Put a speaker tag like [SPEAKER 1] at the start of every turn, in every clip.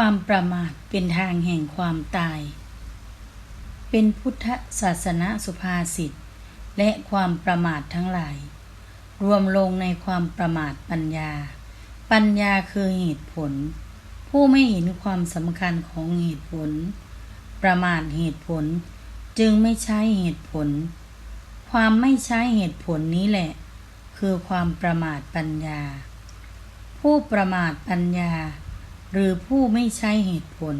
[SPEAKER 1] ความประมาทเป็นทางแห่งความตาย เป็นพุทธศาสนาสุภาษิต และความประมาททั้งหลาย รวมลงในความประมาทปัญญา ปัญญาคือเหตุผล ผู้ไม่เห็นความสำคัญของเหตุผล ประมาทเหตุผลจึงไม่ใช้เหตุผล ความไม่ใช้เหตุผลนี้แหละ คือความประมาทปัญญา ผู้ประมาทปัญญา หรือผู้ไม่ใช้เหตุผล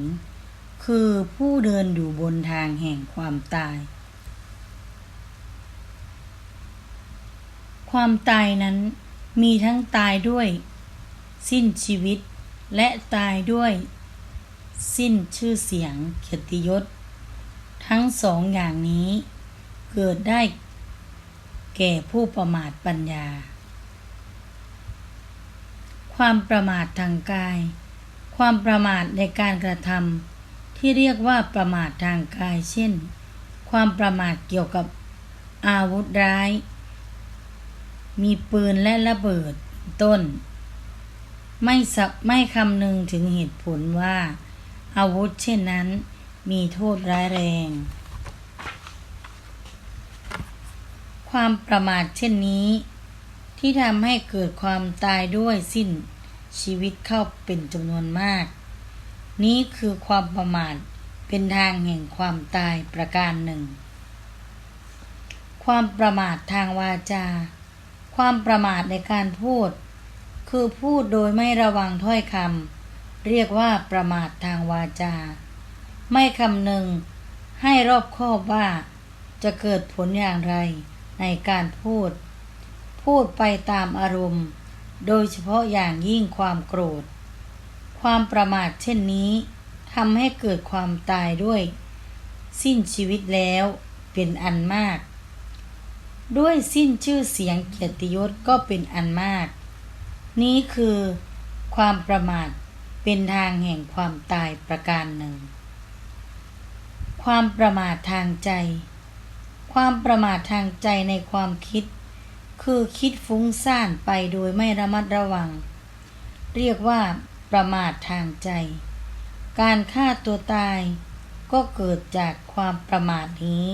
[SPEAKER 1] คือผู้เดินอยู่บนทางแห่งความตาย ความตายนั้นมีทั้งตายด้วย สิ้นชีวิต และตายด้วย สิ้นชื่อเสียงเกียรติยศ ทั้งสองอย่างนี้ เกิดได้ แก่ผู้ประมาทปัญญา ความประมาททางกาย ความประมาทในการกระทำที่เรียกว่าประมาททางกาย เช่น ความประมาทเกี่ยวกับอาวุธร้าย มีปืนและระเบิดต้น ไม่สับไม่คำนึงถึงเหตุผลว่า อาวุธเช่นนั้น มีโทษร้ายแรง ความประมาทเช่นนี้ ที่ทำให้เกิดความตายด้วยสิ้น ชีวิตเข้าเป็นจำนวนมาก นี้คือความประมาทเป็นทางแห่งความตายประการหนึ่ง ความประมาททางวาจา ความประมาทในการพูด คือพูดโดยไม่ระวังถ้อยคำเรียกว่าประมาททางวาจา ไม่คำนึงให้รอบคอบว่า จะเกิดผลอย่างไรในการพูด พูดไปตามอารมณ์ โดยเฉพาะอย่างยิ่งความโกรธ ความประมาทเช่นนี้ทำให้เกิดความตายด้วย สิ้นชีวิตแล้วเป็นอันมาก ด้วยสิ้นชื่อเสียงเกียรติยศก็เป็นอันมาก นี้คือความประมาทเป็นทางแห่งความตายประการหนึ่ง ความประมาททางใจ ความประมาททางใจในความคิด คือคิดฟุ้งซ่านไปโดยไม่ระมัดระวัง เรียกว่าประมาททางใจ การฆ่าตัวตายก็เกิดจากความประมาทนี้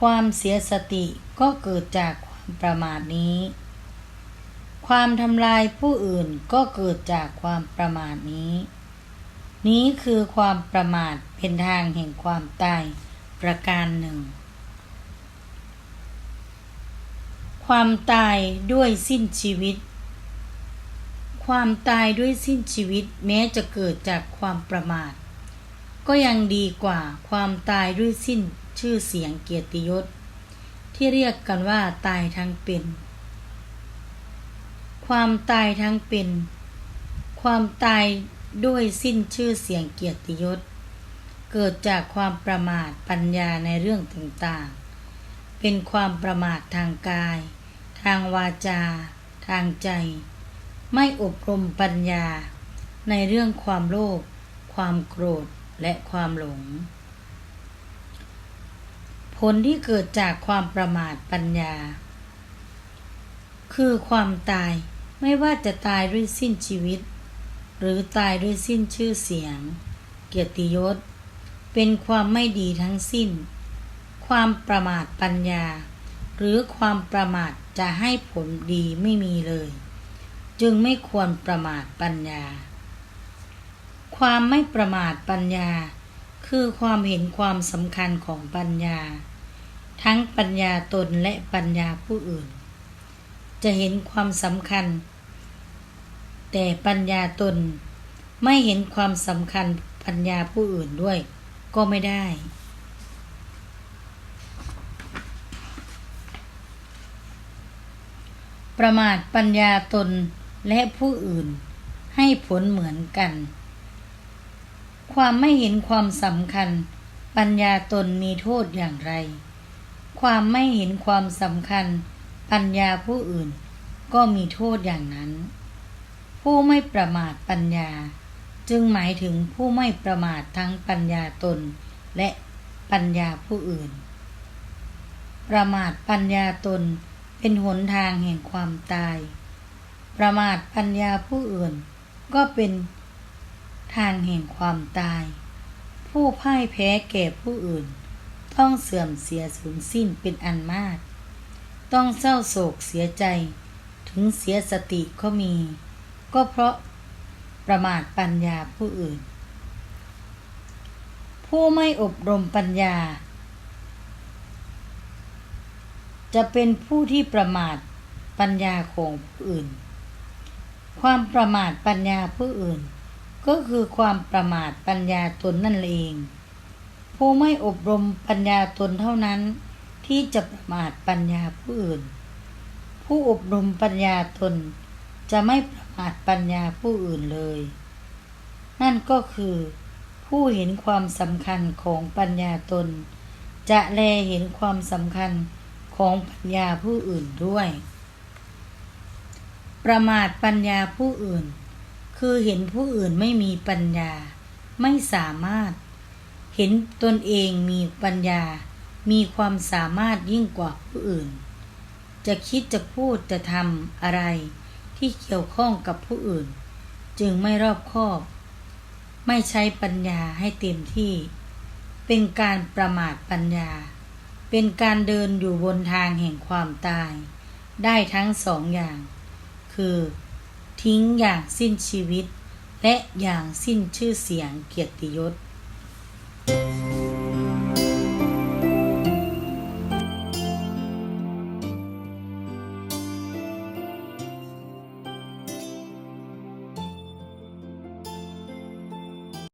[SPEAKER 1] ความเสียสติก็เกิดจากความประมาทนี้ ความทำลายผู้อื่นก็เกิดจากความประมาทนี้ นี้คือความประมาทเป็นทางแห่งความตายประการหนึ่ง ความตายด้วยสิ้นชีวิต ความตายด้วยสิ้นชีวิตแม้จะเกิดจากความประมาท ก็ยังดีกว่าความตายด้วยสิ้นชื่อเสียงเกียรติยศ ที่เรียกกันว่าตายทั้งเป็น ความตายทั้งเป็น ความตายด้วยสิ้นชื่อเสียงเกียรติยศ เกิดจากความประมาทปัญญาในเรื่องต่างๆ เป็นความประมาททางกาย ทางวาจา ทางใจ ไม่อบรมปัญญา ในเรื่องความโลภความโกรธและความหลง ผลที่เกิดจากความประมาทปัญญา คือความตายไม่ว่าจะตายด้วยสิ้นชีวิต หรือตายด้วยสิ้นชื่อเสียง เกียรติยศ เป็นความไม่ดีทั้งสิ้น ความประมาทปัญญา หรือความประมาทจะให้ผลดีไม่มีเลย จึงไม่ควรประมาทปัญญา ความไม่ประมาทปัญญา คือความเห็นความสำคัญของปัญญา ทั้งปัญญาตนและปัญญาผู้อื่น จะเห็นความสำคัญ แต่ปัญญาตนไม่เห็นความสำคัญปัญญาผู้อื่นด้วยก็ไม่ได้ ประมาทปัญญาตนและผู้อื่น ให้ผลเหมือนกัน ความไม่เห็นความสำคัญ ปัญญาตนมีโทษอย่างไร ความไม่เห็นความสำคัญ ปัญญาผู้อื่น ก็มีโทษอย่างนั้น ผู้ไม่ประมาทปัญญา จึงหมายถึงผู้ไม่ประมาททั้งปัญญาตน และปัญญาผู้อื่น ประมาทปัญญาตน เป็นหนทางแห่งความตาย ประมาทปัญญาผู้อื่น ก็เป็นทางแห่งความตาย ผู้พ่ายแพ้แก่ผู้อื่น ต้องเสื่อมเสียสูญสิ้นเป็นอันมาก ต้องเศร้าโศกเสียใจ ถึงเสียสติก็มี ก็เพราะประมาทปัญญาผู้อื่น ผู้ไม่อบรมปัญญา จะเป็นผู้ที่ประมาทปัญญาของผู้อื่น ความประมาทปัญญาผู้อื่น ก็คือความประมาทปัญญาตนนั่นเอง ผู้ไม่อบรมปัญญาตนเท่านั้น ที่จะประมาทปัญญาผู้อื่น ผู้อบรมปัญญาตน จะไม่ประมาทปัญญาผู้อื่นเลย นั่นก็คือ ผู้เห็นความสำคัญของปัญญาตน จะแลเห็นความสำคัญ ของปัญญาผู้อื่นด้วย ประมาทปัญญาผู้อื่น คือเห็นผู้อื่นไม่มีปัญญา ไม่สามารถ เห็นตนเองมีปัญญา มีความสามารถยิ่งกว่าผู้อื่น จะคิดจะพูดจะทำอะไรที่เกี่ยวข้องกับผู้อื่น จึงไม่รอบคอบ ไม่ใช้ปัญญาให้เต็มที่ เป็นการประมาทปัญญา เป็นการเดินอยู่บนทางแห่งความตาย ได้ทั้งสองอย่าง คือ ทิ้งอย่างสิ้นชีวิต และอย่างสิ้นชื่อเสียงเกียรติยศ